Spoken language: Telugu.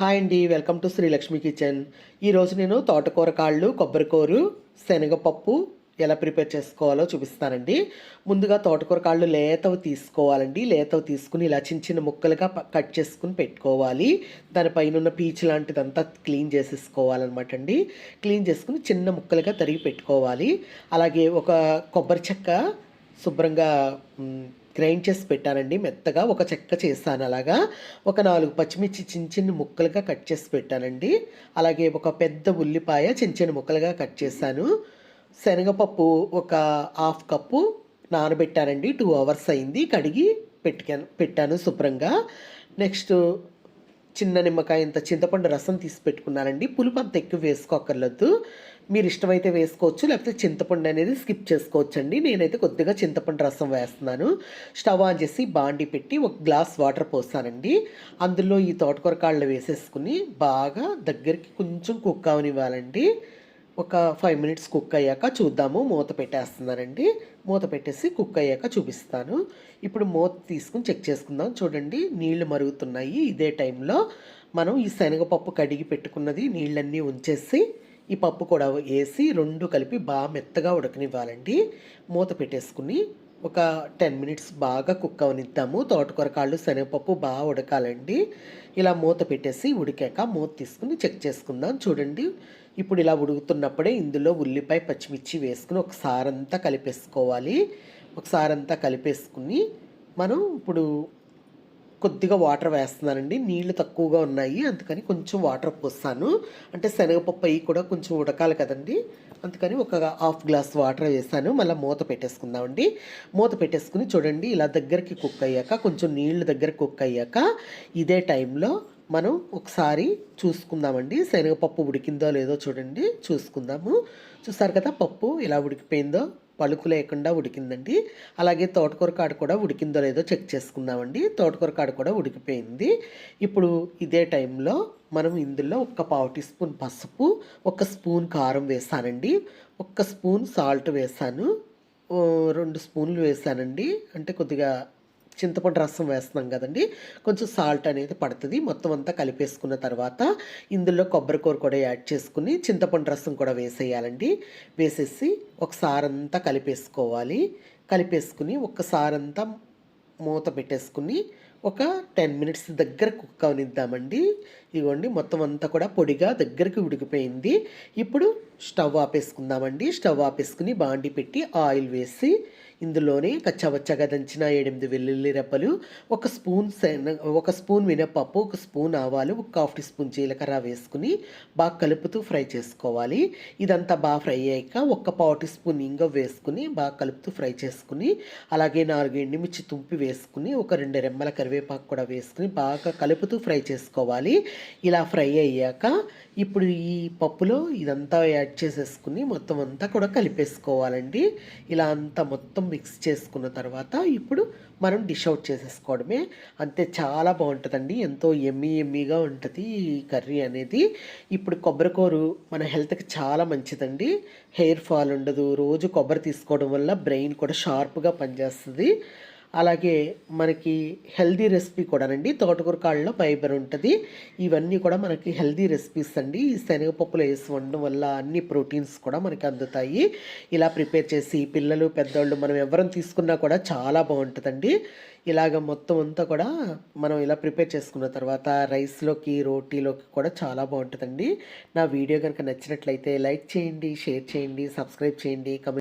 హాయ్ అండి వెల్కమ్ టు శ్రీలక్ష్మి కిచెన్. ఈరోజు నేను తోటకూర కాళ్ళు కొబ్బరికూరు శనగపప్పు ఎలా ప్రిపేర్ చేసుకోవాలో చూపిస్తానండి. ముందుగా తోటకూర కాళ్ళు లేతవి తీసుకోవాలండి. లేతవి తీసుకుని ఇలా చిన్న చిన్న ముక్కలుగా కట్ చేసుకుని పెట్టుకోవాలి. దానిపైన ఉన్న పీచు లాంటిదంతా క్లీన్ చేసేసుకోవాలన్నమాట అండి. క్లీన్ చేసుకుని చిన్న ముక్కలుగా తరిగి పెట్టుకోవాలి. అలాగే ఒక కొబ్బరి చెక్క శుభ్రంగా గ్రైండ్ చేసి పెట్టానండి. మెత్తగా ఒక చెక్క చేశాను అలాగా. ఒక నాలుగు పచ్చిమిర్చి చిన్న చిన్న ముక్కలుగా కట్ చేసి పెట్టానండి. అలాగే ఒక పెద్ద ఉల్లిపాయ చిన్న చిన్న ముక్కలుగా కట్ చేశాను. శనగపప్పు ఒక హాఫ్ కప్పు నానబెట్టానండి. టూ అవర్స్ అయింది. కడిగి పెట్టాను పెట్టాను శుభ్రంగా. నెక్స్ట్ చిన్న నిమ్మకాయ ఇంత చింతపండు రసం తీసి పెట్టుకున్నానండి పులుపు అంత ఎక్కువ వేసుకోకర్లేదు మీరు ఇష్టమైతే వేసుకోవచ్చు లేకపోతే చింతపండు అనేది స్కిప్ చేసుకోవచ్చు అండి నేనైతే కొద్దిగా చింతపండు రసం వేస్తున్నాను. స్టవ్ ఆన్ చేసి బాండి పెట్టి ఒక గ్లాస్ వాటర్ పోస్తానండి అందులో ఈ తోటకూర కాళ్ళు వేసేసుకుని బాగా దగ్గరికి కొంచెం కుక్ అవనివ్వాలండి. ఒక ఫైవ్ మినిట్స్ కుక్ అయ్యాక చూద్దాము. మూత పెట్టేస్తున్నానండి మూత పెట్టేసి కుక్ అయ్యాక చూపిస్తాను. ఇప్పుడు మూత తీసుకుని చెక్ చేసుకుందాం. చూడండి నీళ్ళు మరుగుతున్నాయి. ఇదే టైంలో మనం ఈ శనగపప్పు కడిగి పెట్టుకున్నది నీళ్ళన్నీ ఉంచేసి ఈ పప్పు కూడా వేసి రెండు కలిపి బాగా మెత్తగా ఉడకనివ్వాలండి. మూత పెట్టేసుకుని ఒక టెన్ మినిట్స్ బాగా కుక్ అవనిద్దాము. తోటకూర కాళ్ళు శనగపప్పు బాగా ఉడకాలండి. ఇలా మూత పెట్టేసి ఉడికాక మూత తీసుకుని చెక్ చేసుకుందాం. చూడండి ఇప్పుడు ఇలా ఉడుకుతున్నప్పుడే ఇందులో ఉల్లిపాయ పచ్చిమిర్చి వేసుకుని ఒకసారి అంతా కలిపేసుకోవాలి. ఒకసారి అంతా కలిపేసుకుని మనం ఇప్పుడు కొద్దిగా వాటర్ వేస్తున్నానండి. నీళ్ళు తక్కువగా ఉన్నాయి. అందుకని కొంచెం వాటర్ పోస్తాను అంటే శనగపప్పు అవి కూడా కొంచెం ఉడకాలి కదండి. అందుకని ఒక హాఫ్ గ్లాస్ వాటర్ వేసాను. మళ్ళీ మూత పెట్టేసుకుందామండి. మూత పెట్టేసుకుని చూడండి ఇలా దగ్గరికి కుక్ అయ్యాక కొంచెం నీళ్ళు దగ్గర కుక్ అయ్యాక ఇదే టైంలో మనం ఒకసారి చూసుకుందామండి. శనగపప్పు ఉడికిందో లేదో చూడండి. చూసుకుందాము. చూసారు కదా పప్పు ఇలా ఉడికిపోయిందో? పలుకు లేకుండా ఉడికిందండి. అలాగే తోటకూర కాడ కూడా ఉడికిందో లేదో చెక్ చేసుకుందామండి. తోటకూర కాడ కూడా ఉడికిపోయింది. ఇప్పుడు ఇదే టైంలో మనం ఇందులో ఒక పావు టీ స్పూన్ పసుపు ఒక స్పూన్ కారం వేసానండి. ఒక్క స్పూన్ సాల్ట్ వేసాను. రెండు స్పూన్లు వేసానండి. అంటే కొద్దిగా చింతపండు రసం వేస్తున్నాం కదండి. కొంచెం సాల్ట్ అనేది పడుతుంది. మొత్తం అంతా కలిపేసుకున్న తర్వాత ఇందులో కొబ్బరికూర కూడా యాడ్ చేసుకుని చింతపండు రసం కూడా వేసేయాలండి. వేసేసి ఒకసారి అంతా కలిపేసుకోవాలి. కలిపేసుకుని ఒక్కసారంతా మూత పెట్టేసుకుని ఒక టెన్ మినిట్స్ దగ్గర కుక్ అవనిద్దామండి. ఇదిగోండి మొత్తం అంతా కూడా పొడిగా దగ్గరికి ఉడికిపోయింది. ఇప్పుడు స్టవ్ ఆపేసుకుందామండి. స్టవ్ ఆపేసుకుని బాండి పెట్టి ఆయిల్ వేసి ఇందులోనే కచ్చావచ్చగా దంచిన ఎనిమిది వెల్లుల్లి రెప్పలు ఒక స్పూన్ శన ఒక స్పూన్ మినపప్పు ఒక స్పూన్ ఆవాలు ఒక హాఫ్ టీ స్పూన్ జీలకర్ర వేసుకుని బాగా కలుపుతూ ఫ్రై చేసుకోవాలి. ఇదంతా బాగా ఫ్రై అయ్యాక ఒక పావు టీ స్పూన్ ఇంగ వేసుకుని బాగా కలుపుతూ ఫ్రై చేసుకుని అలాగే నాలుగు ఎండుమిర్చి తుంపి వేసుకుని ఒక రెండు రెమ్మల కరివేపాకు కూడా వేసుకుని బాగా కలుపుతూ ఫ్రై చేసుకోవాలి. ఇలా ఫ్రై అయ్యాక ఇప్పుడు ఈ పప్పులో ఇదంతా యాడ్ చేసేసుకుని మొత్తం అంతా కూడా కలిపేసుకోవాలండి. ఇలా అంతా మొత్తం మిక్స్ చేసుకున్న తర్వాత ఇప్పుడు మనం డిష్ అవుట్ చేసేసుకోవడమే. అంతే చాలా బాగుంటుందండి. ఎంతో ఎమ్మీ ఎమ్మీగా ఉంటుంది ఈ కర్రీ అనేది. ఇప్పుడు కొబ్బరికూరు మన హెల్త్కి చాలా మంచిదండి. హెయిర్ ఫాల్ ఉండదు. రోజు కొబ్బరి తీసుకోవడం వల్ల బ్రెయిన్ కూడా షార్ప్గా పనిచేస్తుంది. అలాగే మనకి హెల్దీ రెసిపీ కూడానండి. తోటకూర కాళ్ళలో ఫైబర్ ఉంటుంది. ఇవన్నీ కూడా మనకి హెల్దీ రెసిపీస్ అండి. ఈ శనగపప్పులు వేసి వండడం వల్ల అన్ని ప్రోటీన్స్ కూడా మనకి అందుతాయి. ఇలా ప్రిపేర్ చేసి పిల్లలు పెద్దవాళ్ళు మనం ఎవరం తీసుకున్నా కూడా చాలా బాగుంటుందండి. ఇలాగ మొత్తం అంతా కూడా మనం ఇలా ప్రిపేర్ చేసుకున్న తర్వాత రైస్లోకి రోటీలోకి కూడా చాలా బాగుంటుందండి. నా వీడియో కనుక నచ్చినట్లయితే లైక్ చేయండి షేర్ చేయండి సబ్స్క్రైబ్ చేయండి కమెంట్